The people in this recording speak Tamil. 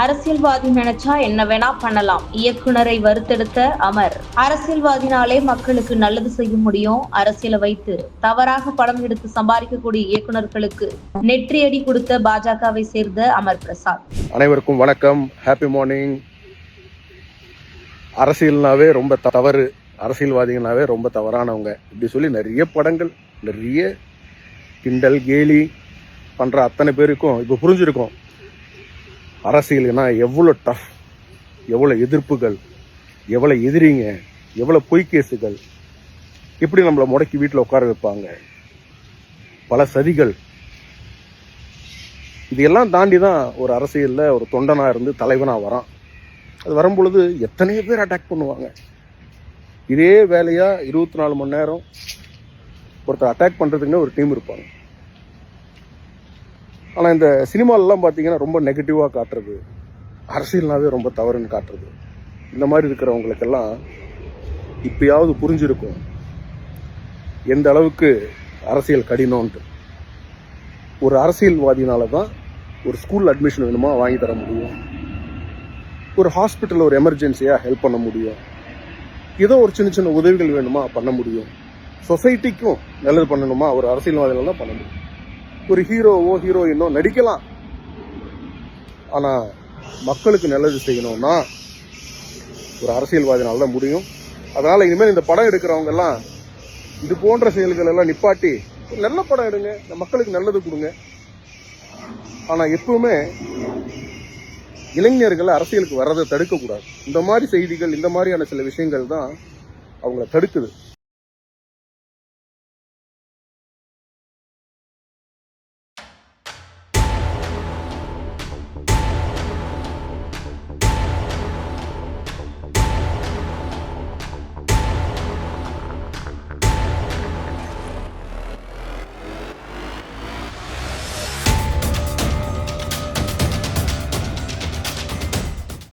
அரசியல்வாதி நினைச்சா என்ன வேணா பண்ணலாம். இயக்குனரை வறுத்தெடுத்த அமர். அரசியல்வாதினாலே மக்களுக்கு நல்லது செய்ய முடியும். அரசியலை வைத்து தவறாக படம் எடுத்து சம்பாதிக்கக்கூடிய இயக்குனர்களுக்கு நெற்றியடி கொடுத்த பாஜகவை சேர்ந்த அமர் பிரசாத். அனைவருக்கும் வணக்கம். ஹாப்பி மார்னிங் அரசியல்னாவே ரொம்ப தவறு. அரசியல்வாதிகள்னாவே ரொம்ப தவறானவங்க. இப்படி சொல்லி நிறைய படங்கள் நிறைய கிண்டல் கேலி பண்ற அத்தனை பேருக்கும் இப்போ புரிஞ்சிருக்கும். அரசியல்னா எவ்வளோ டஃப் எவ்வளோ எதிர்ப்புகள் எவ்வளோ எதிரிங்க எவ்வளோ பொய்கேசுகள் இப்படி நம்மளை முடக்கி வீட்டில் உட்கார வைப்பாங்க. பல சதிகள். இதெல்லாம் தாண்டி தான் ஒரு அரசியலில் ஒரு தொண்டனாக இருந்து தலைவனாக வரான். அது வரும்பொழுது எத்தனையோ பேர் அட்டாக் பண்ணுவாங்க. இதே வேலையாக இருபத்தி நாலு மணி நேரம் ஒருத்தர் அட்டாக் பண்ணுறதுக்குன்னே ஒரு டீம் இருப்பாங்க. ஆனால் இந்த சினிமாலெலாம் பார்த்தீங்கன்னா ரொம்ப நெகட்டிவாக காட்டுறது. அரசியல்னாவே ரொம்ப தவறுன்னு காட்டுறது. இந்த மாதிரி இருக்கிறவங்களுக்கெல்லாம் இப்பயாவது புரிஞ்சிருக்கும். எந்த அளவுக்கு அரசியல் கடினம்ன்ட்டு. ஒரு அரசியல்வாதினால தான் ஒரு ஸ்கூல் அட்மிஷன் வேணுமா? வாங்கி தர முடியும். ஒரு ஹாஸ்பிட்டலில் ஒரு எமர்ஜென்சியாக ஹெல்ப் பண்ண முடியும். ஏதோ ஒரு சின்ன சின்ன உதவிகள் வேணுமா? பண்ண முடியும். சொசைட்டிக்கும் நல்லது பண்ணணுமா? ஒரு அரசியல்வாதிகள் தான் பண்ண முடியும். ஒரு ஹீரோவோ ஹீரோயினோ நடிக்கலாம். ஆனால் மக்களுக்கு நல்லது செய்யணும்னா ஒரு அரசியல்வாதினால தான் முடியும். அதனால் இனிமேல் இந்த படம் எடுக்கிறவங்கெல்லாம் இது போன்ற செயல்கள் எல்லாம் நிப்பாட்டி நல்ல படம் எடுங்க. இந்த மக்களுக்கு நல்லது கொடுங்க. ஆனால் எப்பவுமே இளைஞர்கள் அரசியலுக்கு வர்றதை தடுக்கக்கூடாது. இந்த மாதிரி செய்திகள் இந்த மாதிரியான சில விஷயங்கள் தான் அவங்கள தடுக்குது.